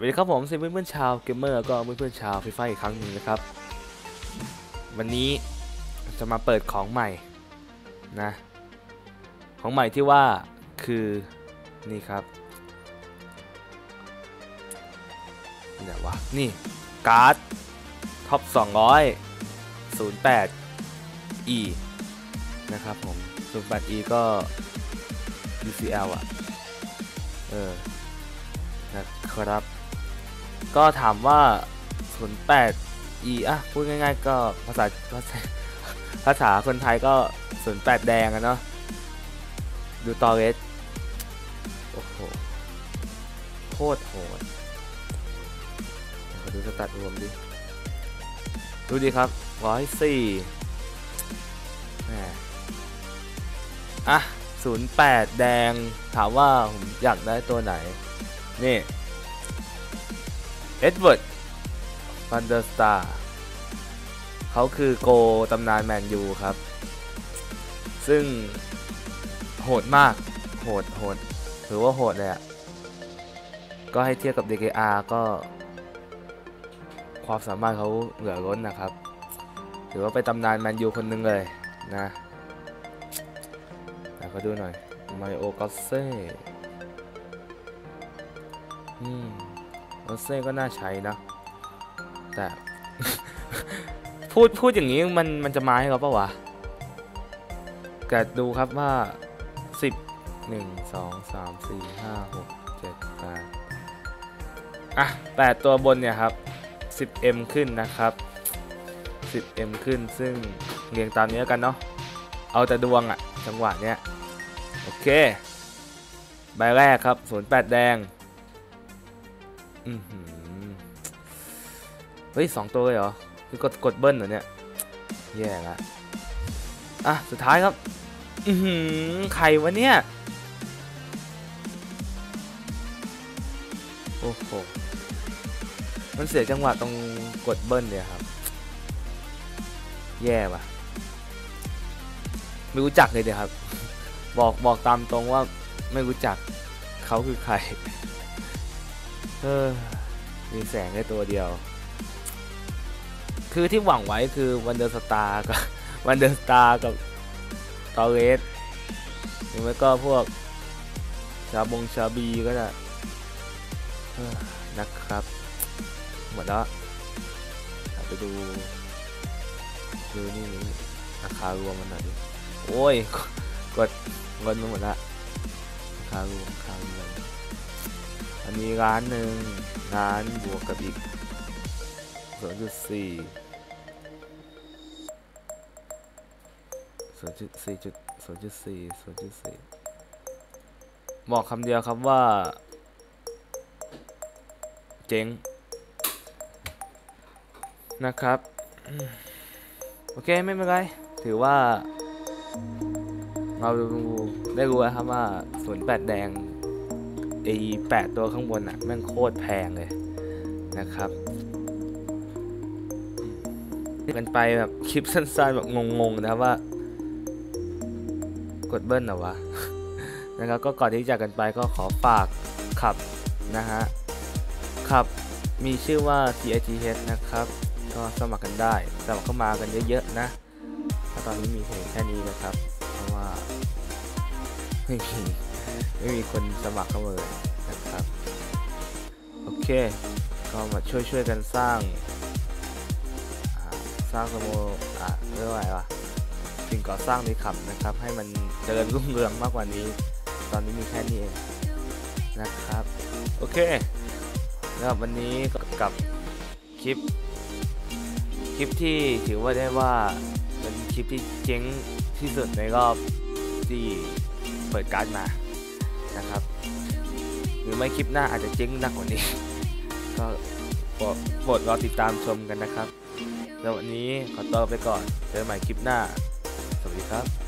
วัสดีครับผมสวัสดีเพื่อนๆชาวเกมเมอร์ก็เพื่อนๆชาวฟีฟ่าอีกครั้งหนึ่งนะครับ วันนี้จะมาเปิดของใหม่นะของใหม่ที่ว่าคือนี่ครับเนี่ไหนวะนี่การ์ดท็อป200 08 E นะครับผม08 E ก็ UCL อะเออนะครับ ก็ถามว่า 08 E อะพูดง่าย ๆ ก็ภาษาภาษาภาษาคนไทยก็ 08 แดงอะเนาะดูตอเรสโอ้โหโคตรโหดดูสแตทรวมดิดูดิครับ104แหมอะ 08 แดง ถามว่าผมอยากได้ตัวไหน นี่ อ็ดเวิร์ดฟันเดอร์สตาร์เขาคือโกตำนานแมนยูครับ ซึ่งโหดมาก โหดโหดถือว่าโหดเลยอะก็ให้เทียบกับ DKR ก็ ความสามารถเขาเหลือล้นนะครับ ถือว่าเป็นตำนานแมนยูคนหนึ่งเลยนะแต่ก็ดูหน่อยมาริโอกอสเซ่อืม กอสเซ่ก็น่าใช้นะ แต่ พูดพูดอย่างนี้มันมันจะมาให้เขาปะวะแต่ดูครับว่าสิบหนึ่งสองสามสี่ห้าหกเจ็ดแปดอะแปดตัวบนเนี่ยครับ 10m ขึ้นนะครับ 10m ขึ้นซึ่งเรียงตามนี้แล้วกันเนาะเอาแต่ดวงอะจังหวะเนี้ย โอเค ใบแรกครับ 08 แดง อือหือเฮ้ยสองตัวเลยเหรอคือกดกดเบิ้ลเหรอเนี่ย แย่ละอะ สุดท้ายครับ อือหือใครวะเนี่ย โอ้โห มันเสียจังหวะตรงกดเบิ้ลเนี่ยครับ แย่ว่ะ ไม่รู้จักเลยเดี๋ยวครับ บอกบอกตามตรงว่าไม่รู้จักเขาคือใคร ออมีแสงแค่ตัวเดียว คือที่หวังไว้คือวันเดอร์สตาร์กับวันเดอร์สตาร์กับตอเรสหรือไม่ก็พวกชาบงชาบีก็ได้นะครับ หมดแล้วไปดูดูนี่นี่ราคารวมมันหน่อยโอ้ย กดเงินมาหมดละราคารวมราคารวม อันนี้ร้านหนึ่งร้านบวกกับอีกศูนย์จุดสี่ศูนย์จุดสี่จุดศูนย์จุดสี่ศูนย์จุดสี่บอกคำเดียวครับว่า เจ๊งนะครับ โอเคไม่เป็นไร ถือว่า เราได้รู้แล้วครับว่าศูนย์แปดแดง ไอแปดตัวข้างบนอะแม่งโคตรแพงเลยนะครับกันไปแบบคลิปสั้นๆแบบงงๆนะว่า กดเบิ้ลเหรอวะนะครับก็ก่อนที่จะกันไปก็ขอฝากขับนะฮะขับมีชื่อว่า TITH นะครับ ก็สมัครกันได้ สมัครเข้ามากันเยอะๆนะตอนนี้มีเพียงแค่นี้นะครับ เพราะว่าไม่มี ไม่มีคนสมัครเข้ามาเลยนะครับ โอเค ก็มาช่วยช่วยๆกันสร้าง สร้างสโมอ่าเรียกว่าอะไรวะสิ่งก่อสร้างในขับนะครับ ให้มันเจริญรุ่งเรืองมากกว่านี้ ตอนนี้มีแค่นี้เองนะครับ โอเค แล้ววันนี้กับคลิป คลิปที่ถือว่าได้ว่าเป็นคลิปที่เจ๊งที่สุดในรอบที่เปิดการ์ดมา รือไม่คลิปหน้าอาจจะเจ๊งหนักกว่านี้ ก็โปรดโปรดรอติดตามชมกันนะครับ แล้ววันนี้ขอตัวไปก่อน เจอกันใหม่คลิปหน้า สวัสดีครับ